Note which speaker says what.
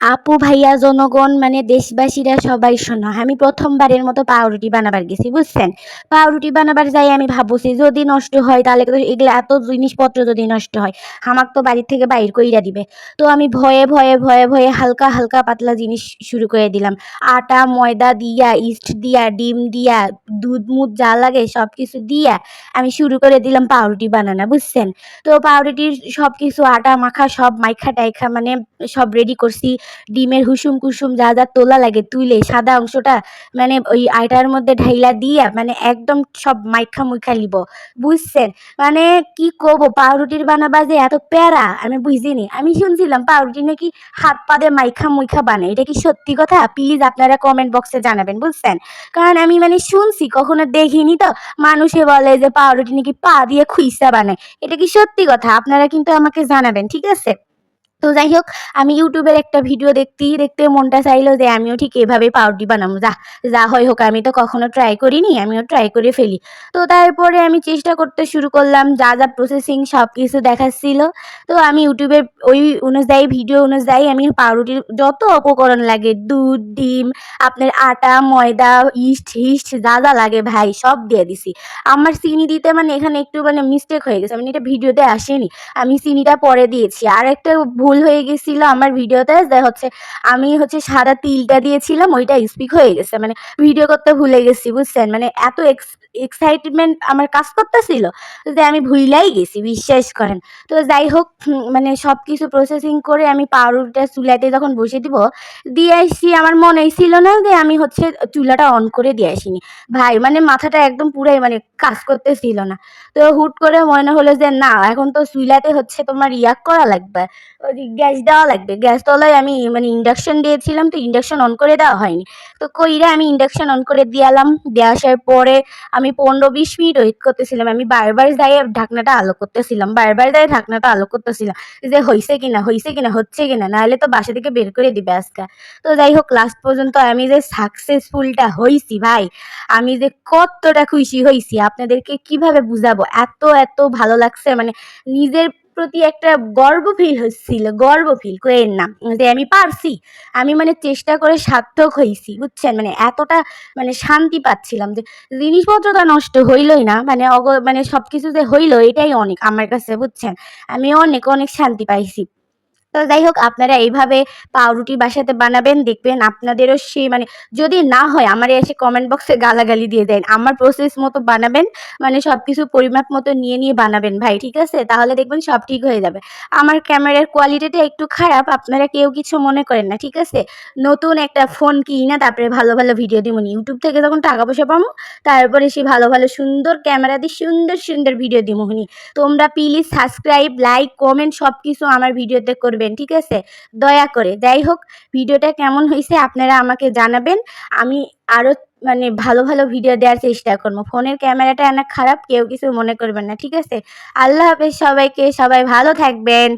Speaker 1: আপু, ভাইয়া, জনগণ মানে দেশবাসীরা সবাই শোনো, আমি প্রথমবারের মতো পাউরুটি বানাবার গেছি, বুঝছেন? পাউরুটি বানাবার যাই আমি ভাবছি, যদি নষ্ট হয় তাহলে এগুলো এত জিনিসপত্র যদি নষ্ট হয়, আমাকে তো বাড়ির থেকে বাইর কইরা দিবে। তো আমি ভয়ে ভয়ে ভয়ে ভয়ে হালকা হালকা পাতলা জিনিস শুরু করে দিলাম। আটা, ময়দা দিয়া, ইস্ট দিয়া, ডিম দিয়া, দুধ, মুধ যা লাগে সব কিছু দিয়া আমি শুরু করে দিলাম পাউরুটি বানানো, বুঝছেন? তো পাউরুটির সব কিছু আটা, মাখা সব মাইখা টাইখা মানে সব রেডি করছি। ডিমের হুসুম কুসুম যা যা তোলা লাগে তুলে সাদা অংশটা মানে ওই আটার মধ্যে ঢাইলা দিয়া মানে একদম সব মাইখা মুইখা লিব, বুঝছেন? মানে কি করব পাউরুটির বানাবা যে এত প্যারা, আমি বুঝিনি। আমি শুনছিলাম পাউরুটি নাকি হাত পা দিয়ে মাইখা মুইখা বানায়, এটা কি সত্যি কথা? প্লিজ আপনারা কমেন্ট বক্সে জানাবেন, বুঝছেন? কারণ আমি মানে শুনছি, কখনো দেখিনি তো, মানুষে বলে যে পাউরুটি নাকি পা দিয়ে খুইসা বানায়, এটা কি সত্যি কথা? আপনারা কিন্তু আমাকে জানাবেন, ঠিক আছে? তো যাই হোক আমি ইউটিউবের একটা ভিডিও দেখতেই দেখতে মনটা চাইলো যে আমিও ঠিক এভাবে পাউরুটি বানাবো। যা যা হয় হোক, আমি তো কখনো ট্রাই করিনি, আমিও ট্রাই করে ফেলি। তো তারপরে আমি চেষ্টা করতে শুরু করলাম, যা যা প্রসেসিং সব কিছু দেখাচ্ছিল। তো আমি ইউটিউবের ওই অনুযায়ী, ভিডিও অনুযায়ী আমি পাউরুটির যত উপকরণ লাগে, দুধ, ডিম, আপনার আটা, ময়দা ইস্ট হিস্ট যা যা লাগে ভাই, সব দিয়ে দিছি। আমার চিনি দিতে মানে এখানে একটু মানে মিস্টেক হয়ে গেছে মানে এটা ভিডিওতে আসেনি। আমি চিনিটা পরে দিয়েছি। আর একটা ভুল হয়ে গেছিল আমার ভিডিওতে, যে হচ্ছে আমি হচ্ছে সাদা তিলটা দিয়েছিলাম, ওইটা স্পিক হয়ে গেছে। মানে ভিডিও করতে ভুলে গেছি, বুঝছেন? মানে এত এক্সাইটমেন্ট আমার কাজ করতেছিল যে আমি ভুলাই গেছি, বিশ্বাস করেন। তো যাই হোক মানে সব কিছু প্রসেসিং করে আমি পাউরুটিটা চুলাতে যখন বসে দিব, দিয়ে আসছি আমার মনেই ছিল না যে আমি হচ্ছে চুলাটা অন করে দিয়ে আসিনি। ভাই মানে মাথাটা একদম পুরাই মানে কাজ করতেছিল না। তো হুট করে মনে হলো যে না, এখন তো চুলাতে হচ্ছে তোমার ইয়াক করা লাগবে। গ্যাস দেওয়া লাগবে, গ্যাস তলায় আমি মানে ইন্ডাকশন দিয়েছিলাম তো ইন্ডাকশন অন করে দেওয়া হয়নি। তো কইরা আমি ইন্ডাকশন অন করে দিয়ালাম দিয়ে আসার পরে আমি পনেরো বিশ মিনিট ওয়েট করতেছিলাম। আমি বারবার যাই ঢাকনাটা আলো করতেছিলাম, বারবার যাই ঢাকনাটা আলো করতেছিলাম যে হয়েছে কিনা হয়েছে কিনা, হচ্ছে কিনা, নাহলে তো বাসা থেকে বের করে দিবে আজকে। তো যাই হোক লাস্ট পর্যন্ত আমি যে সাকসেসফুলটা হয়েছি ভাই, আমি যে কতটা খুশি হয়েছি আপনাদেরকে কীভাবে বুঝাবো? এত এত ভালো লাগছে মানে নিজের প্রতি একটা গর্ব ফিল হচ্ছিল, গর্ব ফিল কই এর নাম যে আমি পারছি। আমি মানে চেষ্টা করে সার্থক হয়েছি বুঝছেন? মানে এতটা মানে শান্তি পাচ্ছিলাম যে জিনিসপত্রটা নষ্ট হইলই না মানে অগ মানে সব কিছু যে হইল এটাই অনেক আমার কাছে, বুঝছেন? আমি অনেক অনেক শান্তি পাইছি। তো যাই হোক, আপনারা এইভাবে পাউরুটি বাসাতে বানাবেন, দেখবেন আপনাদেরও সেই মানে যদি না হয়, আমার এসে কমেন্ট বক্সে গালাগালি দিয়ে দেন। আমার প্রসেস মতো বানাবেন মানে সব কিছু পরিমাপ মতো নিয়ে নিয়ে বানাবেন ভাই, ঠিক আছে? তাহলে দেখবেন সব ঠিক হয়ে যাবে। আমার ক্যামেরার কোয়ালিটিটা একটু খারাপ, আপনারা কেউ কিছু মনে করেন না, ঠিক আছে? নতুন একটা ফোন কিনি না, তারপরে ভালো ভালো ভিডিও দিব ইউটিউব থেকে যখন টাকা পয়সা পাবো তারপরে সেই ভালো ভালো সুন্দর ক্যামেরা দিয়ে সুন্দর সুন্দর ভিডিও দিব তোমরা প্লিজ সাবস্ক্রাইব লাইক কমেন্ট সব কিছু আমার ভিডিওতে করবেন ঠিক আছে? দয়া করে। যাই হোক, ভিডিওটা কেমন হয়েছে আপনারা আমাকে জানাবেন। আমি আরও মানে ভালো ভালো ভিডিও দেওয়ার চেষ্টা করব। ফোনের ক্যামেরাটা অনেক খারাপ, কেউ কিছু মনে করবেন না, ঠিক আছে? আল্লাহ হাফেজ সবাইকে, সবাই ভালো থাকবেন।